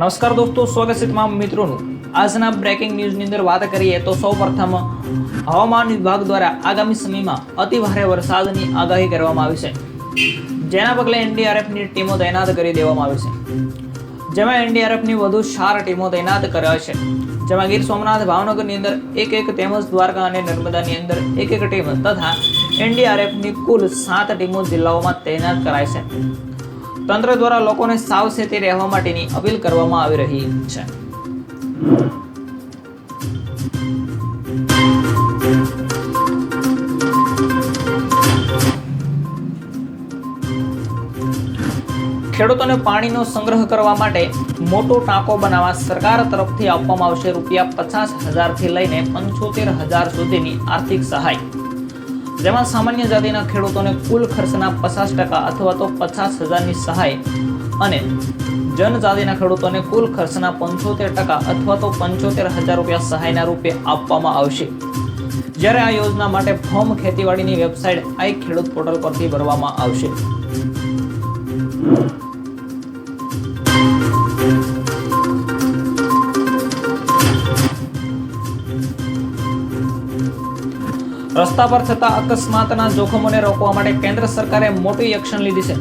નમસ્કાર દોસ્તો, સ્વાગત છે તમામ મિત્રોનું. આજના બ્રેકિંગ ન્યૂઝની અંદર વાત કરીએ તો સૌપ્રથમ હવામાન વિભાગ દ્વારા આગામી સમયમાં અતિ ભારે વરસાદની આગાહી કરવામાં આવી છે. જેના પગલે એનડીઆરએફની ટીમો તૈનાત કરી દેવામાં આવી છે. જેમાં એનડીઆરએફની વધુ ચાર ટીમો તૈનાત કરાય છે. જેમાં ગીર સોમનાથ, ભાવનગરની અંદર એક એક તેમજ દ્વારકા અને નર્મદાની અંદર એક એક ટીમ તથા એનડીઆરએફની કુલ સાત ટીમો જિલ્લાઓમાં તૈનાત કરાય છે. તંત્ર દ્વારા લોકોને સાવચેતી રહેવા માટેની અપીલ કરવામાં આવી રહી છે. ખેડૂતોને પાણીનો સંગ્રહ કરવા માટે મોટો ટાંકો બનાવવા સરકાર તરફથી આપવામાં આવશે રૂપિયા પચાસ હજારથી લઈને પંચોતેર હજાર સુધીની આર્થિક સહાય. જેમાં સામાન્ય જાતિના ખેડૂતોને કુલ ખર્ચના પચાસ ટકા અથવા તો પચાસ હજારની સહાય અને જનજાતિના ખેડૂતોને કુલ ખર્ચના પંચોતેર ટકા અથવા તો પંચોતેર હજાર રૂપિયા સહાયના રૂપે આપવામાં આવશે. જ્યારે આ યોજના માટે ફોર્મ ખેતીવાડીની વેબસાઇટ આઈ ખેડૂત પોર્ટલ પરથી ભરવામાં આવશે. રસ્તા પર થતા અકસ્માતના જોખમોને રોકવા માટે કેન્દ્ર સરકારે મોટી એક્શન લીધી છે.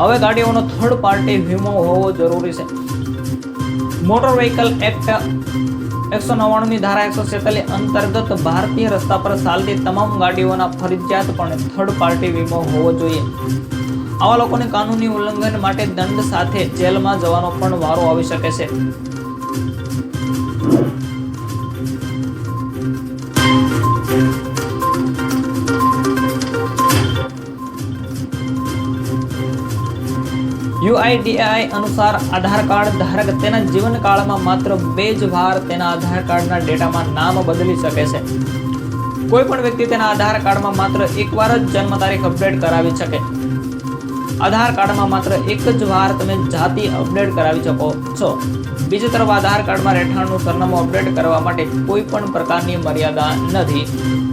હવે ગાડીઓનો થર્ડ પાર્ટી વીમો હોવો જરૂરી છે. મોટર વ્હીકલ એક્ટ એકસો નવ્વાણુંની ધારા એકસો છેતાલીસ અંતર્ગત ભારતીય રસ્તા પર ચાલતી તમામ ગાડીઓના ફરજિયાતપણે થર્ડ પાર્ટી વીમો હોવો જોઈએ. આવા લોકોને કાનૂની ઉલ્લંઘન માટે દંડ સાથે જેલમાં જવાનો પણ વારો આવી શકે છે. યુઆઈડીએઆઈ અનુસાર આધાર કાર્ડ ધારક તેના જીવનકાળમાં માત્ર બે જ વાર તેના આધાર કાર્ડના ડેટામાં નામ બદલી શકે છે. કોઈ પણ વ્યક્તિ તેના આધાર કાર્ડમાં માત્ર એકવાર જ જન્મ તારીખ અપડેટ કરાવી શકે. આધાર કાર્ડમાં માત્ર એક જ વાર તમે જાતિ અપડેટ કરાવી શકો છો. બીજી તરફ આધાર કાર્ડમાં રહેઠાણનું સરનામું અપડેટ કરવા માટે કોઈ પણ પ્રકારની મર્યાદા નથી.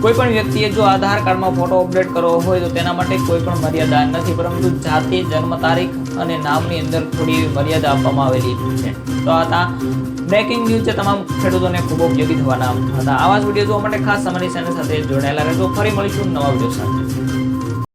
કોઈ પણ વ્યક્તિએ જો આધાર કાર્ડમાં ફોટો અપડેટ કરવો હોય તો તેના માટે કોઈ પણ મર્યાદા નથી, પરંતુ જાતિ, જન્મ તારીખ અને નામની અંદર થોડી મર્યાદા આપવામાં આવેલી છે. તો આ બ્રેકિંગ ન્યૂઝ છે તમામ ખેડૂતોને ખૂબ ઉપયોગી થવાના હતા. આવા જ વીડિયો જોવા માટે ખાસ અમારી સાથે જોડાયેલા રહેજો. ફરી મળીશું નવા વીડિયો સાથે.